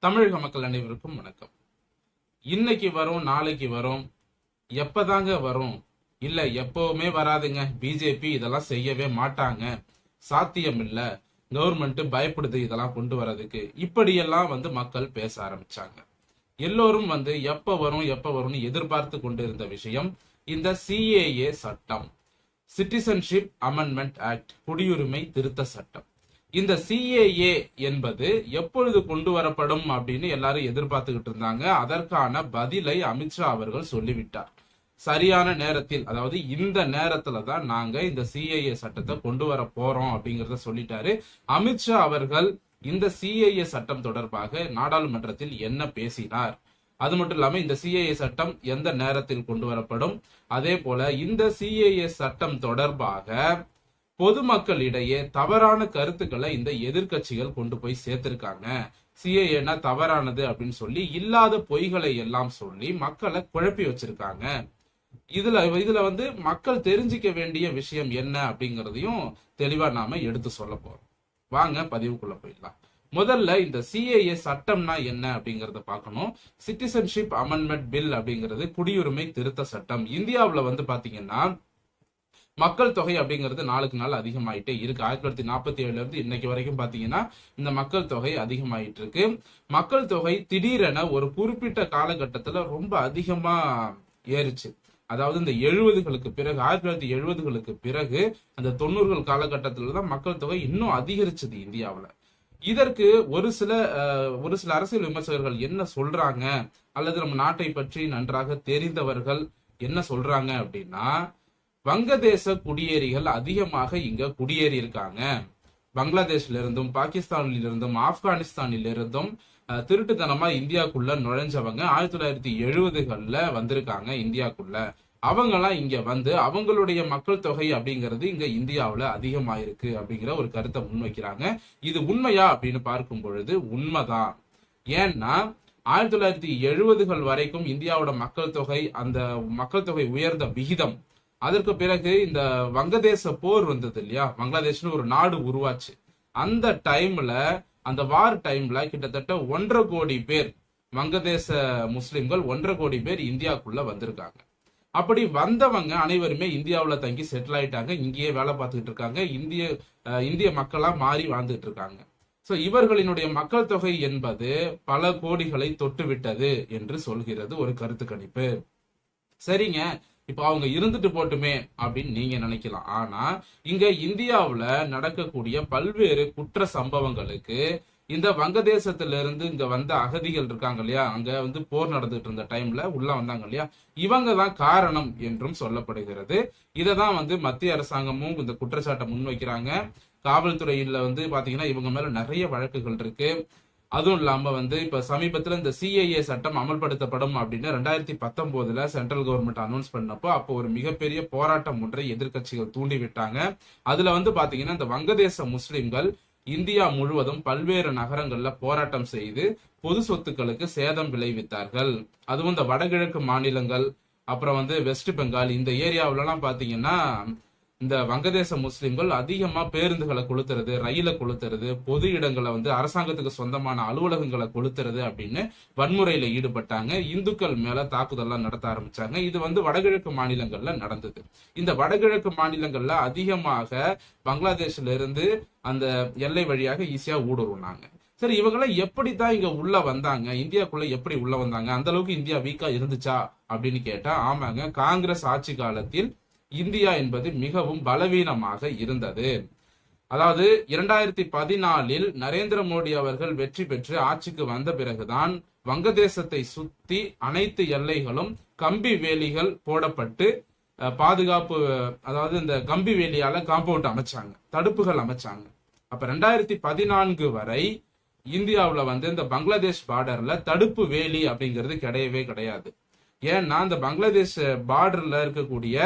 தமிழக மக்கள் அனைவருக்கும் வணக்கம். இன்னைக்கு வரும் நாளைக்கு வரும் எப்பதாங்க வரும்? இல்ல எப்பவுமே வராதுங்க. பிஜேபி இதெல்லாம் செய்யவே மாட்டாங்க. சாத்தியம் இல்ல கவர்மெண்ட் பயப்படுது இதெல்லாம் கொண்டு வரதுக்கு. இப்படியெல்லாம் வந்து மக்கள் பேச ஆரம்பிச்சாங்க. எல்லோரும் வந்து எப்ப வரும் எப்ப வரும்னு எதிர்பார்த்து கொண்டிருந்த விஷயம் இந்த சிஏஏ சட்டம். சிட்டிசன்ஷிப் அமெண்ட்மெண்ட் ஆக்ட் குடியுரிமை திருத்த சட்டம். இந்த சிஏஏ என்பது எப்பொழுது கொண்டு வரப்படும் அப்படின்னு எல்லாரும் எதிர்பார்த்துக்கிட்டு இருந்தாங்க. அதற்கான பதிலை அமித்ஷா அவர்கள் சொல்லிவிட்டார். சரியான நேரத்தில் அதாவது இந்த நேரத்துல தான் நாங்க இந்த சிஏஏ சட்டத்தை கொண்டு வர போறோம் அப்படிங்கறத சொல்லிட்டாரு. அமித்ஷா அவர்கள் இந்த சிஏஏ சட்டம் தொடர்பாக நாடாளுமன்றத்தில் என்ன பேசினார்? அது மட்டும் இல்லாம இந்த சிஏஏ சட்டம் எந்த நேரத்தில் கொண்டு வரப்படும்? அதே போல இந்த சிஏஏ சட்டம் தொடர்பாக பொதுமக்களிடையே தவறான கருத்துக்களை இந்த எதிர்க்கட்சிகள் கொண்டு போய் சேர்த்திருக்காங்க. சிஏஏனா தவறானது அப்படின்னு சொல்லி இல்லாத பொய்களை எல்லாம் சொல்லி மக்களை குழப்பி வச்சிருக்காங்க. இதுல இதுல வந்து மக்கள் தெரிஞ்சுக்க வேண்டிய விஷயம் என்ன அப்படிங்கறதையும் தெளிவா நாம எடுத்து சொல்ல போறோம். வாங்க பதிவுக்குள்ள போயிடலாம். முதல்ல இந்த சிஏஏ சட்டம்னா என்ன அப்படிங்கறத பார்க்கணும். சிட்டிசன்ஷிப் அமெண்ட்மெண்ட் பில் அப்படிங்கிறது குடியுரிமை திருத்த சட்டம். இந்தியாவில் வந்து பாத்தீங்கன்னா மக்கள் தொகை அப்படிங்கிறது நாளுக்கு நாள் அதிகமாயிட்டே இருக்கு. ஆயிரத்தி தொள்ளாயிரத்தி நாற்பத்தி ஏழுல இருந்து இன்னைக்கு வரைக்கும் பாத்தீங்கன்னா இந்த மக்கள் தொகை அதிகமாயிட்டு இருக்கு. மக்கள் தொகை திடீரென ஒரு குறிப்பிட்ட காலகட்டத்துல ரொம்ப அதிகமா ஏறுச்சு. அதாவது இந்த எழுபதுகளுக்கு பிறகு ஆயிரத்தி தொள்ளாயிரத்தி எழுபதுகளுக்கு பிறகு அந்த தொண்ணூறுகள் காலகட்டத்துல தான் மக்கள் தொகை இன்னும் அதிகரிச்சது இந்தியாவில். இதற்கு ஒரு சில ஒரு சில அரசியல் விமர்சகர்கள் என்ன சொல்றாங்க? அல்லது நம்ம நாட்டை பற்றி நன்றாக தெரிந்தவர்கள் என்ன சொல்றாங்க அப்படின்னா வங்கதேச குடியேறிகள் அதிகமாக இங்க குடியேறி இருக்காங்க பங்களாதேஷ்ல இருந்தும் பாகிஸ்தானில் இருந்தும் ஆப்கானிஸ்தானில் இருந்தும் திருட்டுத்தனமா இந்தியாக்குள்ள நுழைஞ்சவங்க ஆயிரத்தி தொள்ளாயிரத்தி எழுபதுகள்ல வந்திருக்காங்க இந்தியாக்குள்ள. அவங்கெல்லாம் இங்க வந்து அவங்களுடைய மக்கள் தொகை அப்படிங்கிறது இங்க இந்தியாவுல அதிகமாயிருக்கு அப்படிங்கிற ஒரு கருத்தை முன்வைக்கிறாங்க. இது உண்மையா அப்படின்னு பார்க்கும் பொழுது உண்மைதான். ஏன்னா ஆயிரத்தி தொள்ளாயிரத்தி எழுபதுகள் வரைக்கும் இந்தியாவோட மக்கள் தொகை அந்த மக்கள் தொகை உயர்ந்த விகிதம் அதற்கு பிறகு இந்த வங்கதேச போர் வந்தது இல்லையா? பங்களாதேஷ்னு ஒரு நாடு உருவாச்சு. அந்த டைம்ல அந்த வார் டைம்ல கிட்டத்தட்ட ஒன்றரை கோடி பேர் வங்கதேச முஸ்லிம்கள் ஒன்றரை கோடி பேர் இந்தியாக்குள்ள வந்திருக்காங்க. அப்படி வந்தவங்க அனைவருமே இந்தியாவுல தங்கி செட்டில் ஆயிட்டாங்க. இங்கேயே வேலை பார்த்துக்கிட்டு இருக்காங்க. இந்திய இந்திய மக்களா மாறி வாழ்ந்துட்டு இருக்காங்க. சோ இவர்களினுடைய மக்கள் தொகை என்பது பல கோடிகளை தொட்டு விட்டது என்று சொல்கிறது ஒரு கருத்து கணிப்பு சரிங்க. இப்போ அவங்க இருந்துட்டு போட்டுமே அப்படின்னு நீங்க நினைக்கலாம். ஆனா இங்க இந்தியாவுல நடக்கக்கூடிய பல்வேறு குற்ற சம்பவங்களுக்கு இந்த வங்கதேசத்துல இருந்து இங்க வந்த அகதிகள் இருக்காங்க இல்லையா? அங்க வந்து போர் நடந்துட்டு இருந்த டைம்ல உள்ள வந்தாங்க இல்லையா? இவங்க தான் காரணம் என்றும் சொல்லப்படுகிறது. இதை தான் வந்து மத்திய அரசாங்கமும் இந்த குற்றச்சாட்டை முன்வைக்கிறாங்க. காவல்துறையில வந்து பாத்தீங்கன்னா இவங்க மேல நிறைய வழக்குகள் இருக்கு. அதுவும் இல்லாம வந்து இப்ப சமீபத்துல இந்த சிஐஏ சட்டம் அமல்படுத்தப்படும் அப்படின்னு ரெண்டாயிரத்தி பத்தொன்பதுல சென்ட்ரல் கவர்மெண்ட் அனௌன்ஸ் பண்ணப்போ அப்போ ஒரு மிகப்பெரிய போராட்டம் ஒன்றை எதிர்க்கட்சிகள் தூண்டி விட்டாங்க அதுல வந்து பாத்தீங்கன்னா இந்த வங்கதேச முஸ்லிம்கள் இந்தியா முழுவதும் பல்வேறு நகரங்கள்ல போராட்டம் செய்து பொது சொத்துக்களுக்கு சேதம் விளைவித்தார்கள். அதுவும் இந்த வடகிழக்கு மாநிலங்கள் அப்புறம் வந்து வெஸ்ட் பெங்கால் இந்த ஏரியாவிலலாம் பாத்தீங்கன்னா இந்த வங்கதேச முஸ்லிம்கள் அதிகமா பேருந்துகளை கொளுத்துறது ரயில கொளுத்துறது பொது இடங்களை வந்து அரசாங்கத்துக்கு சொந்தமான அலுவலகங்களை கொளுத்துறது அப்படின்னு வன்முறையில ஈடுபட்டாங்க. இந்துக்கள் மேல தாக்குதல்லாம் நடத்த ஆரம்பிச்சாங்க. இது வந்து வடகிழக்கு மாநிலங்கள்ல நடந்தது. இந்த வடகிழக்கு மாநிலங்கள்ல அதிகமாக பங்களாதேஷ்ல இருந்து அந்த எல்லை வழியாக ஈஸியா ஊடுருவினாங்க. சரி இவங்களாம் எப்படி தான் இங்க உள்ள வந்தாங்க? இந்தியாக்குள்ள எப்படி உள்ள வந்தாங்க? அந்த அளவுக்கு இந்தியா வீக்கா இருந்துச்சா அப்படின்னு கேட்டா ஆமாங்க. காங்கிரஸ் ஆட்சி காலத்தில் இந்தியா என்பது மிகவும் பலவீனமாக இருந்தது. அதாவது இரண்டாயிரத்தி பதினாலில் நரேந்திர மோடி அவர்கள் வெற்றி பெற்று ஆட்சிக்கு வந்த பிறகுதான் வங்கதேசத்தை சுத்தி அனைத்து எல்லைகளும் கம்பி வேலிகள் போடப்பட்டு பாதுகாப்பு அதாவது இந்த கம்பி வேலியால காம்பவுண்ட் அமைச்சாங்க தடுப்புகள் அமைச்சாங்க. அப்ப ரெண்டாயிரத்தி பதினான்கு வரை இந்தியாவில் வந்து இந்த பங்களாதேஷ் பார்டர்ல தடுப்பு வேலி அப்படிங்கிறது கிடையவே கிடையாது. ஏன்னா இந்த பங்களாதேஷ் பார்டர்ல இருக்கக்கூடிய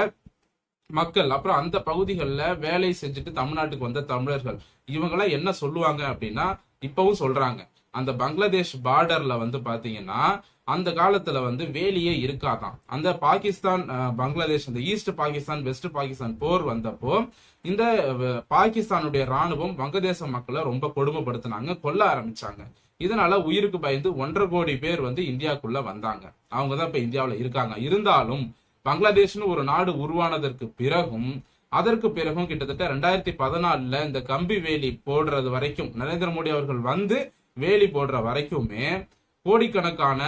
மக்கள் அப்புறம் அந்த பகுதிகளில் வேலை செஞ்சுட்டு தமிழ்நாட்டுக்கு வந்த தமிழர்கள் இவங்கெல்லாம் என்ன சொல்லுவாங்க அப்படின்னா இப்பவும் சொல்றாங்க. அந்த பங்களாதேஷ் பார்டர்ல வந்து பாத்தீங்கன்னா அந்த காலத்துல வந்து வேலியே இருக்காதான். அந்த பாகிஸ்தான் பங்களாதேஷ் இந்த ஈஸ்ட் பாகிஸ்தான் வெஸ்ட் பாகிஸ்தான் போர் வந்தப்போ இந்த பாகிஸ்தானுடைய ராணுவம் வங்கதேச மக்களை ரொம்ப கொடுமைப்படுத்தினாங்க கொல்ல ஆரம்பிச்சாங்க. இதனால உயிருக்கு பயந்து ஒன்றரை கோடி பேர் வந்து இந்தியாக்குள்ள வந்தாங்க. அவங்க தான் இப்ப இந்தியாவில் இருக்காங்க. இருந்தாலும் பங்களாதேஷ்னு ஒரு நாடு உருவானதற்கு பிறகும் அதற்கு பிறகும் கிட்டத்தட்ட ரெண்டாயிரத்தி பதினாலுல இந்த கம்பி வேலி போடுறது வரைக்கும் நரேந்திர மோடி அவர்கள் வந்து வேலி போடுற வரைக்குமே கோடிக்கணக்கான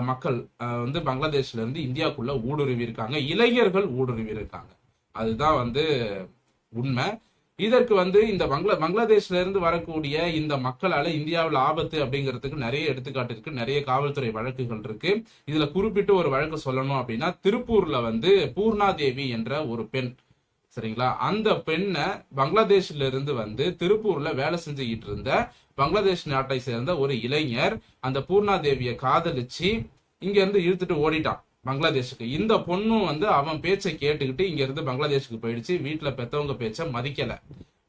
மக்கள் வந்து பங்களாதேஷ்ல இருந்து இந்தியாவுக்குள்ள ஊடுருவி இருக்காங்க இளைஞர்கள் ஊடுருவி இருக்காங்க அதுதான் வந்து உண்மை. இதற்கு வந்து இந்த பங்களா பங்களாதேஷ்ல இருந்து வரக்கூடிய இந்த மக்களால இந்தியாவில் ஆபத்து அப்படிங்கிறதுக்கு நிறைய எடுத்துக்காட்டு இருக்கு. நிறைய காவல்துறை வழக்குகள் இருக்கு. இதுல குறிப்பிட்டு ஒரு வழக்கு சொல்லணும் அப்படின்னா திருப்பூர்ல வந்து பூர்ணாதேவி என்ற ஒரு பெண் சரிங்களா? அந்த பெண்ணை பங்களாதேஷ்ல இருந்து வந்து திருப்பூர்ல வேலை செஞ்சுக்கிட்டு இருந்த பங்களாதேஷ் நாட்டை சேர்ந்த ஒரு இளைஞர் அந்த பூர்ணாதேவியை காதலிச்சு இங்க இருந்து இழுத்துட்டு ஓடிட்டான். பங்களாதேஷுக்கு. இந்த பொண்ணும் வந்து அவன் பேச்சை கேட்டுக்கிட்டு இங்கேருந்து பங்களாதேஷுக்கு போயிடுச்சு. வீட்டில் பெற்றவங்க பேச்சை மதிக்கலை.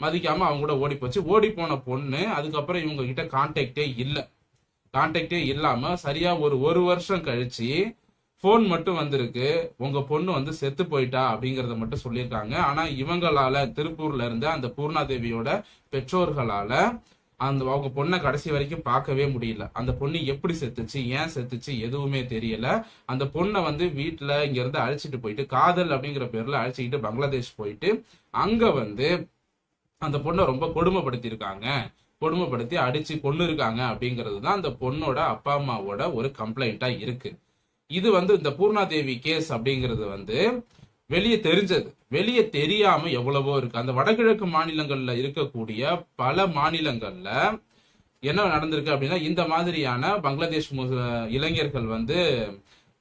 மதிக்காமல் அவங்க கூட ஓடி போச்சு ஓடி போன பொண்ணு அதுக்கப்புறம் இவங்க கிட்ட கான்டாக்டே இல்லை. கான்டாக்டே இல்லாமல் சரியாக ஒரு ஒரு வருஷம் கழிச்சு ஃபோன் மட்டும் வந்திருக்கு. உங்கள் பொண்ணு வந்து செத்து போயிட்டா அப்படிங்கிறத மட்டும் சொல்லியிருக்காங்க. ஆனால் இவங்களால திருப்பூர்ல இருந்து அந்த பூர்ணாதேவியோட பெற்றோர்களால் அந்த அவங்க பொண்ணை கடைசி வரைக்கும் பார்க்கவே முடியல. அந்த பொண்ணு எப்படி செத்துச்சு ஏன் செத்துச்சு எதுவுமே தெரியல. அந்த பொண்ணை வந்து வீட்டுல இங்க இருந்து அழைச்சிட்டு போயிட்டு காதல் அப்படிங்கிற பேர்ல அழைச்சிக்கிட்டு பங்களாதேஷ் போயிட்டு அங்க வந்து அந்த பொண்ணை ரொம்ப கொடுமைப்படுத்தியிருக்காங்க. கொடுமைப்படுத்தி அடிச்சு கொண்டு இருக்காங்க அப்படிங்கிறது தான் அந்த பொண்ணோட அப்பா அம்மாவோட ஒரு கம்ப்ளைண்டா இருக்கு. இது வந்து இந்த பூர்ணாதேவி கேஸ் அப்படிங்கிறது வந்து வெளியே தெரிஞ்சது. வெளியே தெரியாம எவ்வளவோ இருக்கு. அந்த வடகிழக்கு மாநிலங்கள்ல இருக்கக்கூடிய பல மாநிலங்கள்ல என்ன நடந்திருக்கு அப்படின்னா இந்த மாதிரியான பங்களாதேஷ் இளைஞர்கள் வந்து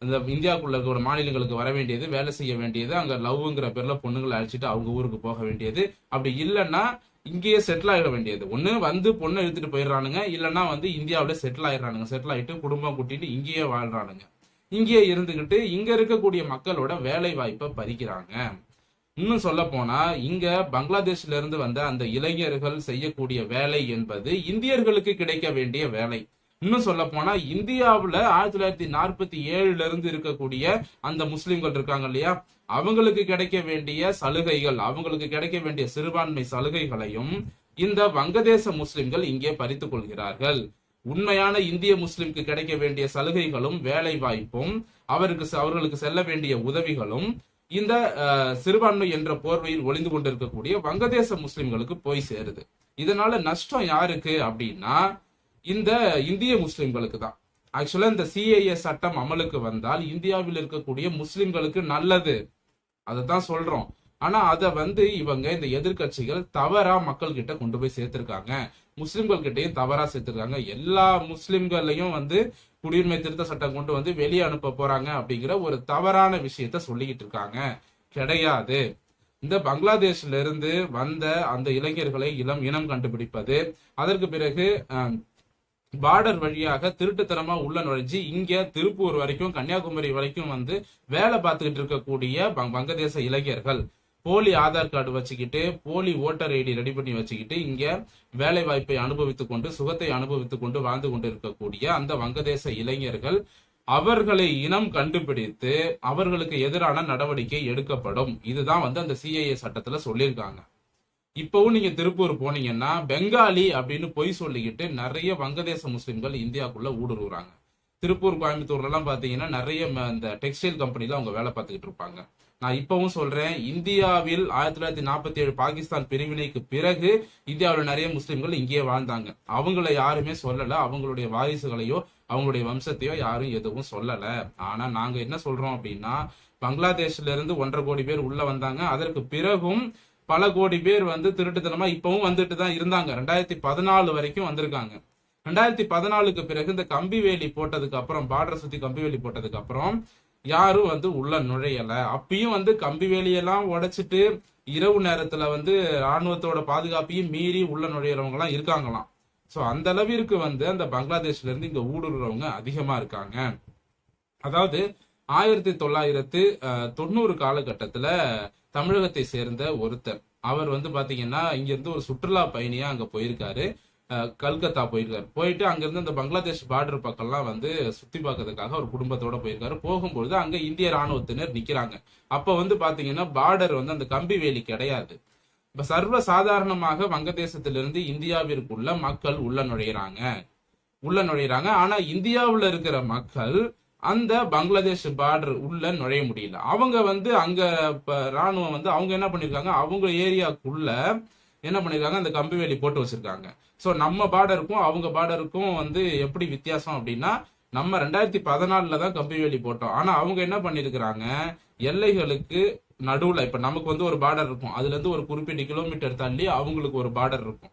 இந்த இந்தியாவுக்குள்ள இருக்கிற மாநிலங்களுக்கு வர வேண்டியது வேலை செய்ய வேண்டியது அங்க லவ்ங்கிற பேர்ல பொண்ணுங்களை அழைச்சிட்டு அவங்க ஊருக்கு போக வேண்டியது. அப்படி இல்லைன்னா இங்கேயே செட்டில் ஆகிட வேண்டியது. ஒண்ணு வந்து பொண்ணை எடுத்துட்டு போயிடுறானுங்க இல்லைன்னா வந்து இந்தியாவில் செட்டில் ஆயிடுறானுங்க. செட்டில் ஆயிட்டு குடும்பம் கூட்டிட்டு இங்கேயே வாழ்றானுங்க. இங்கேயே இருந்துகிட்டு இங்க இருக்கக்கூடிய மக்களோட வேலை வாய்ப்பை பறிக்கிறாங்க. இன்னும் சொல்ல போனா இங்க பங்களாதேஷ்ல இருந்து வந்த அந்த இளைஞர்கள் செய்யக்கூடிய வேலை என்பது இந்தியர்களுக்கு கிடைக்க வேண்டிய வேலை. இன்னும் சொல்ல போனா இந்தியாவுல ஆயிரத்தி தொள்ளாயிரத்தி நாற்பத்தி ஏழுல இருந்து இருக்கக்கூடிய அந்த முஸ்லிம்கள் இருக்காங்க இல்லையா? அவங்களுக்கு கிடைக்க வேண்டிய சலுகைகள் அவங்களுக்கு கிடைக்க வேண்டிய சிறுபான்மை சலுகைகளையும் இந்த வங்கதேச முஸ்லிம்கள் இங்கே பறித்துக் கொள்கிறார்கள். உண்மையான இந்திய முஸ்லிம்க்கு கிடைக்க வேண்டிய சலுகைகளும் வேலை வாய்ப்பும் அவருக்கு அவர்களுக்கு செல்ல வேண்டிய உதவிகளும் இந்த சிறுபான்மை என்ற போர்வையில் ஒளிந்து கொண்டிருக்கக்கூடிய வங்கதேச முஸ்லிம்களுக்கு போய் சேருது. இதனால நஷ்டம் யாருக்கு அப்படின்னா இந்த இந்திய முஸ்லிம்களுக்கு தான். ஆக்சுவலா இந்த சிஏஏ சட்டம் அமலுக்கு வந்தால் இந்தியாவில் இருக்கக்கூடிய முஸ்லிம்களுக்கு நல்லது. தான் சொல்றோம். ஆனா அதை வந்து இவங்க இந்த எதிர்கட்சிகள் தவறா மக்கள் கிட்ட கொண்டு போய் சேர்த்திருக்காங்க. முஸ்லிம்கள் கிட்டயும் தவறா சேர்த்துருக்காங்க. எல்லா முஸ்லிம்களையும் வந்து குடியுரிமை திருத்த சட்டம் கொண்டு வந்து வெளியே அனுப்ப போறாங்க அப்படிங்கிற ஒரு தவறான விஷயத்த சொல்லிக்கிட்டு இருக்காங்க. கிடையாது. இந்த பங்களாதேஷ்ல இருந்து வந்த அந்த இளைஞர்களை இளம் இனம் கண்டுபிடிப்பது அதற்கு பிறகு பார்டர் வழியாக திருட்டுத்தனமா உள்ள நுழைஞ்சு இங்க திருப்பூர் வரைக்கும் கன்னியாகுமரி வரைக்கும் வந்து வேலை பார்த்துக்கிட்டு இருக்கக்கூடிய வங்கதேச இளைஞர்கள். போலி ஆதார் கார்டு வச்சுக்கிட்டு போலி ஓட்டர் ஐடி ரெடி பண்ணி வச்சுக்கிட்டு இங்க வேலை வாய்ப்பை அனுபவித்துக் கொண்டு சுகத்தை அனுபவித்துக் கொண்டு வாழ்ந்து கொண்டு இருக்கக்கூடிய அந்த வங்கதேச இளைஞர்கள் அவர்களை இனம் கண்டுபிடித்து அவர்களுக்கு எதிரான நடவடிக்கை எடுக்கப்படும். இதுதான் வந்து அந்த சிஐஏ சட்டத்துல சொல்லியிருக்காங்க. இப்பவும் நீங்க திருப்பூர் போனீங்கன்னா பெங்காலி அப்படின்னு பொய் சொல்லிக்கிட்டு நிறைய வங்கதேச முஸ்லிம்கள் இந்தியாக்குள்ள ஊடுருவுறாங்க. திருப்பூர் கோயம்புத்தூர்ல எல்லாம் பாத்தீங்கன்னா நிறைய ம- இந்த டெக்ஸ்டைல் கம்பெனில அவங்க வேலை பார்த்துக்கிட்டு இருப்பாங்க. நான் இப்பவும் சொல்றேன் இந்தியாவில் ஆயிரத்தி தொள்ளாயிரத்தி நாற்பத்தி ஏழு பாகிஸ்தான் பிரிவினைக்கு பிறகு இந்தியாவில் நிறைய முஸ்லிம்கள் இங்கேயே வாழ்ந்தாங்க. அவங்கள யாருமே சொல்லல. அவங்களுடைய வாரிசுகளையோ அவங்களுடைய வம்சத்தையோ யாரும் எதுவும் சொல்லல. ஆனா நாங்க என்ன சொல்றோம் அப்படின்னா பங்களாதேஷ்ல இருந்து ஒன்றரை கோடி பேர் உள்ள வந்தாங்க. அதற்கு பிறகும் பல கோடி பேர் வந்து திருட்டுத்தனமா இப்பவும் வந்துட்டு தான் இருந்தாங்க. ரெண்டாயிரத்தி பதினாலு வரைக்கும் வந்திருக்காங்க. ரெண்டாயிரத்தி பதினாலுக்கு பிறகு இந்த கம்பி வேலி போட்டதுக்கு அப்புறம் பார்டர் சுத்தி கம்பி வேலி போட்டதுக்கு அப்புறம் யாரும் வந்து உள்ள நுழையல. அப்பயும் வந்து கம்பி வேலியெல்லாம் உடைச்சிட்டு இரவு நேரத்துல வந்து ராணுவத்தோட பாதுகாப்பையும் மீறி உள்ள நுழையிறவங்க எல்லாம் இருக்காங்களாம். சோ அந்த அளவிற்கு வந்து அந்த பங்களாதேஷ்ல இருந்து இங்க ஊடுருறவங்க அதிகமா இருக்காங்க. அதாவது ஆயிரத்தி தொள்ளாயிரத்து தொண்ணூறு காலகட்டத்துல தமிழகத்தை சேர்ந்த ஒருத்தர். அவர் வந்து பாத்தீங்கன்னா இங்க இருந்து ஒரு சுற்றுலா பயணியா அங்க போயிருக்காரு. கல்கத்தா போயிருக்காரு. போயிட்டு அங்கிருந்து அந்த பங்களாதேஷ் பார்டர் பக்கம்லாம் வந்து சுத்தி பார்க்கறதுக்காக ஒரு குடும்பத்தோட போயிருக்காரு. போகும்பொழுது அங்க இந்திய ராணுவத்தினர் நிக்கிறாங்க. அப்ப வந்து பாத்தீங்கன்னா பார்டர் வந்து அந்த கம்பி வேலி கிடையாது. இப்ப சர்வ சாதாரணமாக வங்கதேசத்திலிருந்து இந்தியாவிற்குள்ள மக்கள் உள்ள நுழையிறாங்க. உள்ள நுழையிறாங்க. ஆனா இந்தியாவுல இருக்கிற மக்கள் அந்த பங்களாதேஷ் பார்டர் உள்ள நுழைய முடியல. அவங்க வந்து அங்க ராணுவம் வந்து அவங்க என்ன பண்ணிருக்காங்க? அவங்க ஏரியாக்குள்ள என்ன பண்ணிருக்காங்க? அந்த கம்பி வேலி போட்டு வச்சிருக்காங்க. ஸோ நம்ம பார்டருக்கும் அவங்க பார்டருக்கும் வந்து எப்படி வித்தியாசம் அப்படின்னா நம்ம ரெண்டாயிரத்தி பதினாலுல தான் கம்பி வேலி போட்டோம். ஆனா அவங்க என்ன பண்ணிருக்கிறாங்க எல்லைகளுக்கு நடுவுல இப்ப நமக்கு வந்து ஒரு பார்டர் இருக்கும். அதுல இருந்து ஒரு குறிப்பிட்ட கிலோமீட்டர் தள்ளி அவங்களுக்கு ஒரு பார்டர் இருக்கும்.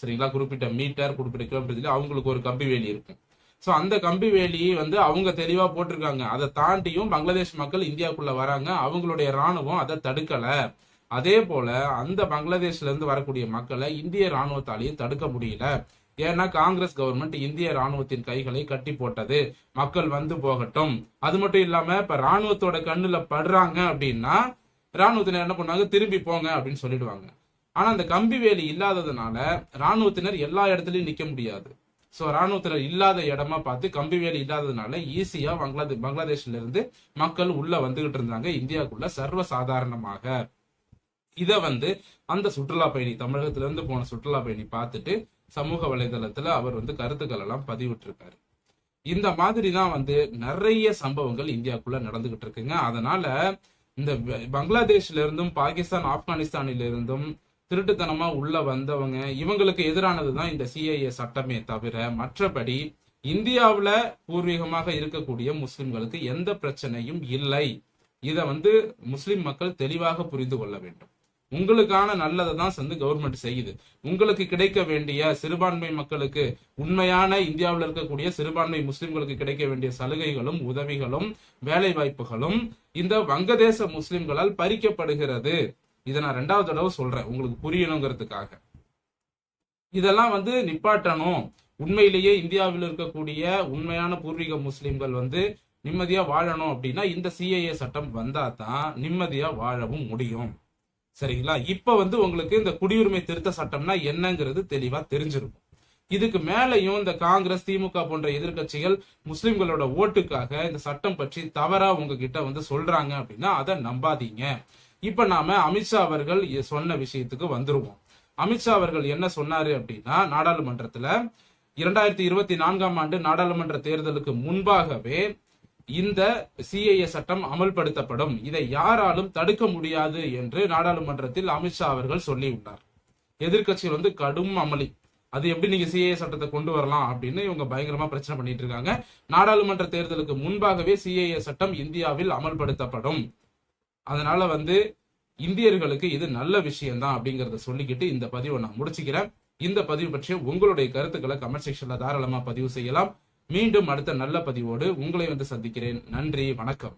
சரிங்களா? குறிப்பிட்ட மீட்டர் குறிப்பிட்ட கிலோமீட்டர் தள்ளி அவங்களுக்கு ஒரு கம்பி வேலி இருக்கும். ஸோ அந்த கம்பி வேலி வந்து அவங்க தெளிவாக போட்டிருக்காங்க. அதை தாண்டியும் பங்களாதேஷ் மக்கள் இந்தியாவுக்குள்ள வராங்க. அவங்களுடைய ராணுவம் அதை தடுக்கலை. அதே போல அந்த பங்களாதேஷ்ல இருந்து வரக்கூடிய மக்களை இந்திய ராணுவத்தாலையும் தடுக்க முடியல. ஏன்னா காங்கிரஸ் கவர்மெண்ட் இந்திய ராணுவத்தின் கைகளை கட்டி போட்டது. மக்கள் வந்து போகட்டும். அது மட்டும் இல்லாம இப்ப ராணுவத்தோட கண்ணுல படுறாங்க அப்படின்னா ராணுவத்தினர் என்ன பண்ணுவாங்க? திரும்பி போங்க அப்படின்னு சொல்லிடுவாங்க. ஆனா அந்த கம்பி வேலி இல்லாததுனால ராணுவத்தினர் எல்லா இடத்துலயும் நிக்க முடியாது. சோ ராணுவத்தினர் இல்லாத இடமா பார்த்து கம்பி வேலி இல்லாததுனால ஈஸியா பங்களாதேஷ் பங்களாதேஷ்ல இருந்து மக்கள் உள்ள வந்துகிட்டு இருந்தாங்க. இந்தியாவுக்குள்ள சர்வ சாதாரணமாக. இதை வந்து அந்த சுற்றுலா பயணி தமிழகத்துல இருந்து போன சுற்றுலா பயணி பார்த்துட்டு சமூக வலைதளத்துல அவர் வந்து கருத்துக்கள் எல்லாம் பதிவிட்டிருக்காரு. இந்த மாதிரி தான் வந்து நிறைய சம்பவங்கள் இந்தியாக்குள்ள நடந்துகிட்டு இருக்குங்க. அதனால இந்த பங்களாதேஷ்ல இருந்தும் பாகிஸ்தான் ஆப்கானிஸ்தானில இருந்தும் திருட்டுத்தனமா உள்ள வந்தவங்க இவங்களுக்கு எதிரானது தான் இந்த சிஐஏ சட்டமே தவிர மற்றபடி இந்தியாவுல பூர்வீகமாக இருக்கக்கூடிய முஸ்லிம்களுக்கு எந்த பிரச்சனையும் இல்லை. இதை வந்து முஸ்லிம் மக்கள் தெளிவாக புரிந்து கொள்ள வேண்டும். உங்களுக்கான நல்லதை தான் வந்து கவர்மெண்ட் செய்யுது. உங்களுக்கு கிடைக்க வேண்டிய சிறுபான்மை மக்களுக்கு உண்மையான இந்தியாவில் இருக்கக்கூடிய சிறுபான்மை முஸ்லிம்களுக்கு கிடைக்க வேண்டிய சலுகைகளும் உதவிகளும் வேலை வாய்ப்புகளும் இந்த வங்கதேச முஸ்லிம்களால் பறிக்கப்படுகிறது. இதை நான் ரெண்டாவது தடவை சொல்றேன். உங்களுக்கு புரியணுங்கிறதுக்காக. இதெல்லாம் வந்து நிப்பாட்டணும். உண்மையிலேயே இந்தியாவில் இருக்கக்கூடிய உண்மையான பூர்வீக முஸ்லிம்கள் வந்து நிம்மதியா வாழணும் அப்படின்னா இந்த சிஐஏ சட்டம் வந்தா தான் நிம்மதியா வாழவும் முடியும். சரிங்களா? இப்ப வந்து உங்களுக்கு இந்த குடியுரிமை திருத்த சட்டம்னா என்னங்கிறது தெளிவா தெரிஞ்சிருக்கும். இதுக்கு மேலையும் இந்த காங்கிரஸ் திமுக போன்ற எதிர்க்கட்சிகள் முஸ்லிம்களோட ஓட்டுக்காக இந்த சட்டம் பற்றி தவறா உங்ககிட்ட வந்து சொல்றாங்க அப்படின்னா அதை நம்பாதீங்க. இப்ப நாம அமித்ஷா அவர்கள் சொன்ன விஷயத்துக்கு வந்துருவோம். அமித்ஷா அவர்கள் என்ன சொன்னாரு அப்படின்னா நாடாளுமன்றத்துல இரண்டாயிரத்தி இருபத்தி நான்காம் ஆண்டு நாடாளுமன்ற தேர்தலுக்கு முன்பாகவே இந்த சிஐஏ சட்டம் அமல்படுத்தப்படும். இதை யாராலும் தடுக்க முடியாது என்று நாடாளுமன்றத்தில் அமித்ஷா அவர்கள் சொல்லியுள்ளார். எதிர்கட்சிகள் வந்து கடும் அமளி. அது எப்படி நீங்க சிஏஏ சட்டத்தை கொண்டு வரலாம் அப்படின்னு இவங்க பயங்கரமா பிரச்சனை பண்ணிட்டு இருக்காங்க. நாடாளுமன்ற தேர்தலுக்கு முன்பாகவே சிஏஏ சட்டம் இந்தியாவில் அமல்படுத்தப்படும். அதனால வந்து இந்தியர்களுக்கு இது நல்ல விஷயம்தான் அப்படிங்கறத சொல்லிக்கிட்டு இந்த பதிவை நான் முடிச்சுக்கிறேன். இந்த பதிவு பற்றிய உங்களுடைய கருத்துக்களை கமெண்ட் செக்ஷன்ல தாராளமா பதிவு செய்யலாம். மீண்டும் அடுத்த நல்ல பதிவோடு உங்களை வந்து சந்திக்கிறேன். நன்றி வணக்கம்.